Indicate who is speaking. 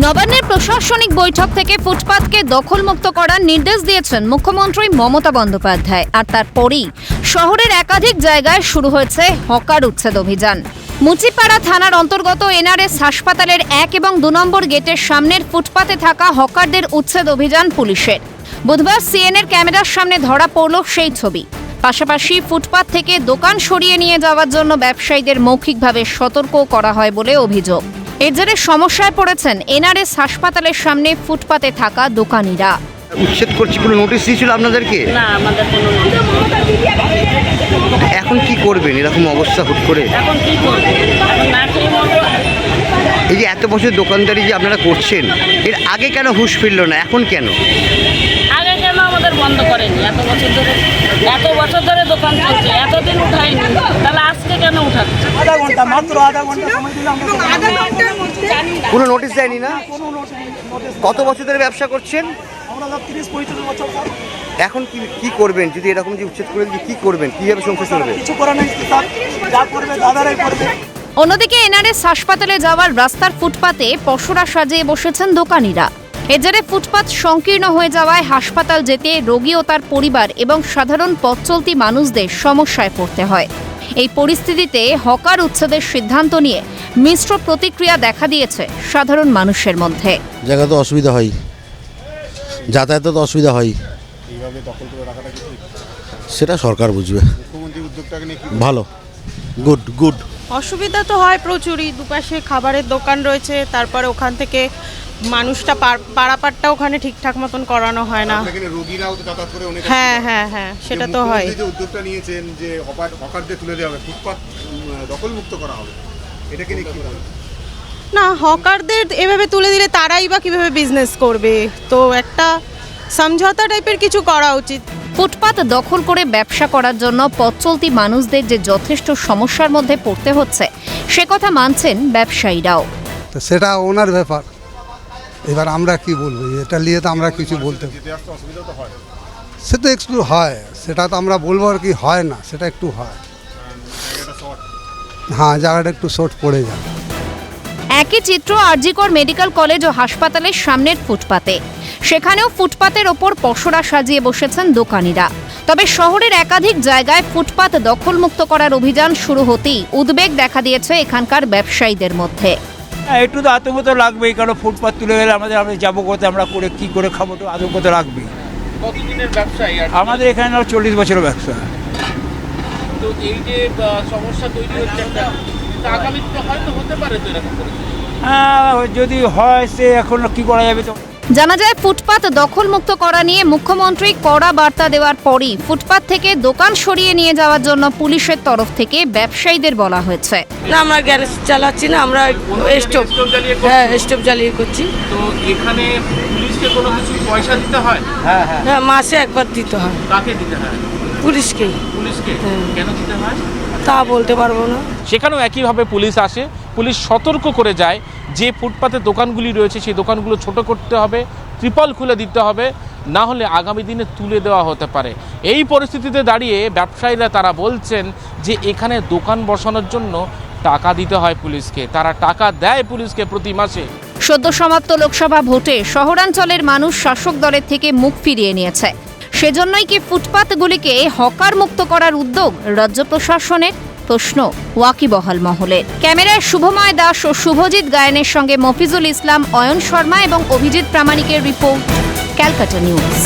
Speaker 1: নবান্নের প্রশাসনিক বৈঠক থেকে ফুটপাতকে দখলমুক্ত করার নির্দেশ দিয়েছেন মুখ্যমন্ত্রী মমতা বন্দ্যোপাধ্যায়। আর তারপরেই শহরের একাধিক জায়গায় শুরু হয়েছে হকার উচ্ছেদ অভিযান। মুচিপাড়া থানার অন্তর্গত এনআরএস হাসপাতালের এক এবং দু নম্বর গেটের সামনের ফুটপাতে থাকা হকারদের উচ্ছেদ অভিযান পুলিশের। বুধবার সিএনএর ক্যামেরার সামনে ধরা পড়ল সেই ছবি। পাশাপাশি ফুটপাত থেকে দোকান সরিয়ে নিয়ে যাওয়ার জন্য ব্যবসায়ীদের মৌখিকভাবে সতর্ক করা হয় বলে অভিযোগ। এর জেরে সমস্যায় পড়েছেন এনআরএস হাসপাতালের সামনে ফুটপাতে থাকা দোকানিরা।
Speaker 2: উচ্ছেদ করছি কোনো নোটিশ দিয়েছিল আপনাদেরকে?
Speaker 3: না আমাদের কোনো
Speaker 2: এখন কি করবেন? এরকম অবস্থা হুট করে?
Speaker 3: এখন কি করব না খেয়ে মরবো
Speaker 2: এই যে এত বছর দোকানদারি যে আপনারা করছেন এর আগে কেন হুঁশ ফিরল না? এখন কেন?
Speaker 3: আগে কেন আমাদের বন্ধ করেনি? এত বছর ধরে এত বছর ধরে দোকান চলছে এতদিন উঠায়নি। তাহলে কেন উঠাচ্ছে
Speaker 4: আধা ঘণ্টা মাত্র আধা ঘণ্টা সময় দিলে আমরা
Speaker 2: কোনো নোটিশ দেয়নি না? কত বছর ধরে ব্যবসা করছেন?
Speaker 4: আমরা সব তিরিশ পঁয়ত্রিশ বছর
Speaker 2: এখন কি কি করবেন? যদি এরকম যে উচ্ছেদ করে কি করবেন? কীভাবে সংসার চলবে?
Speaker 4: কিছু করে নেই যা করবে দাদারাই করবে।
Speaker 1: অন্যদিকে এনআরএস হাসপাতালে যাওয়ার রাস্তার ফুটপাতে পশরা সাজিয়ে বসেছেন দোকানিরা। এজারে জেরে ফুটপাত সংকীর্ণ হয়ে যাওয়ায় হাসপাতাল যেতে রোগী ও তার পরিবার এবং সাধারণ পথ চলতি মানুষদের সমস্যায় পড়তে হয়। এই পরিস্থিতিতে হকার উচ্ছেদের সিদ্ধান্ত নিয়ে মিশ্র প্রতিক্রিয়া দেখা দিয়েছে সাধারণ মানুষের মধ্যে।
Speaker 5: জায়গা তো অসুবিধা হয়। যাতায়াতে তো অসুবিধা হয় সেটা সরকার বুঝবে। ভালো। গুড গুড
Speaker 6: অসুবিধা তো হয় প্রচুরই। দুপাশে খাবারের দোকান রয়েছে তারপরে ওখান থেকে মানুষটা পার- পারাপারটা ওখানে ঠিকঠাক মতন করানো হয় না।
Speaker 7: রোগীরাও তো যাতায়াত করে অনেক
Speaker 6: হ্যাঁ হ্যাঁ হ্যাঁ সেটা তো হয়।
Speaker 7: যে উদ্যোগটা নিয়েছেন যে হকারদের তুলে দেওয়া হবে ফুটপাত দখল মুক্ত করা হবে এটাকে নিয়ে কি?
Speaker 6: না হকারদের এভাবে তুলে দিলে তারাই বা কীভাবে বিজনেস করবে? তো একটা সমঝোতা টাইপের কিছু করা উচিত।
Speaker 1: ফুটপাত দখল করে ব্যবসা করার জন্য পথ চলতি মানুষদের যে যথেষ্ট সমস্যার মধ্যে পড়তে হচ্ছে সে কথা মানছেন ব্যবসায়ীরাও।
Speaker 8: তো সেটা ওনার ব্যাপার। এবার আমরা কি বলব? এটা নিয়ে তো আমরা কিছু বলতে সে তো একটু হয়। সেটা তো আমরা বলব আর কি, হয় না, সেটা একটু হয়। হ্যাঁ জায়গাটা একটু শর্ট পড়ে যায়
Speaker 1: একই চিত্র আরজিকর মেডিকেল কলেজ ও হাসপাতালের সামনের ফুটপাতে। সেখানেও ফুটপাতের ওপর পসরা সাজিয়ে বসেছেন দোকানিরা। তবে শহরের একাধিক জায়গায় ফুটপাত দখলমুক্ত করার অভিযান শুরু হতেই উদ্বেগ দেখা দিয়েছে এখানকার ব্যবসায়ীদের মধ্যে।
Speaker 9: একটু তো আতঙ্ক তো লাগবেই কারণ ফুটপাত তুলে গেলে আমাদের আমরা যাব কোথায় আমরা করে কি করে খাব তো আতঙ্ক তো লাগবেই।
Speaker 10: কতদিনের ব্যবসায়ী?
Speaker 9: আমাদের এখানে চল্লিশ বছরের ব্যবসা।
Speaker 10: তো এই যে সমস্যা তৈরি হচ্ছে একটা তা হয়তো হতে পারে তো এরকম
Speaker 9: হ্যাঁ যদি হয় সে এখন কি করা যাবে তো?
Speaker 1: জানা যায় ফুটপাত দখলমুক্ত করা নিয়ে মুখ্যমন্ত্রী কড়া বার্তা দেওয়ার পরই ফুটপাত থেকে দোকান সরিয়ে নিয়ে যাওয়ার জন্য পুলিশের তরফ থেকে ব্যবসায়ীদের বলা হয়েছে।
Speaker 3: না আমরা গ্যারেজ চালাচ্ছি না আমরা স্টোভ হ্যাঁ স্টোভ জ্বালিয়ে করছি।
Speaker 10: তো এখানে পুলিশকে কোনো কিছু পয়সা দিতে হয়?
Speaker 3: হ্যাঁ হ্যাঁ। মাসে একবার দিতে হয়।
Speaker 10: কাকে দিতে হয়?
Speaker 3: পুলিশকেই।
Speaker 10: পুলিশকে? কেন দিতে হয়?
Speaker 3: তা বলতে পারব না।
Speaker 10: সেখানেও একইভাবে পুলিশ আসে পুলিশ সতর্ক করে যায় যে ফুটপাতে দোকানগুলি রয়েছে, সেই দোকানগুলো ছোট করতে হবে, ত্রিপল খুলে দিতে হবে, না হলে আগামী দিনে তুলে দেওয়া হতে পারে। এই পরিস্থিতিতে দাঁড়িয়ে ব্যবসায়ীরা তারা বলছেন যে এখানে দোকান বসানোর জন্য টাকা দিতে হয় পুলিশকে। তারা টাকা দেয় পুলিশকে প্রতি মাসে।
Speaker 1: সদ্য সমাপ্ত লোকসভা ভোটে শহরাঞ্চলের মানুষ শাসক দলের থেকে মুখ ফিরিয়ে নিয়েছে। সেজন্যই কি ফুটপাতগুলিকে হকার মুক্ত করার উদ্যোগ রাজ্য প্রশাসনের? প্রশ্ন ওয়াকিবহাল মহলে। ক্যামেরায় শুভময় দাস ও শুভজিৎ গায়নের সঙ্গে মফিজুল ইসলাম, অয়ন শর্মা এবং অভিজিৎ প্রামাণিকের রিপোর্ট, ক্যালকাটা নিউজ।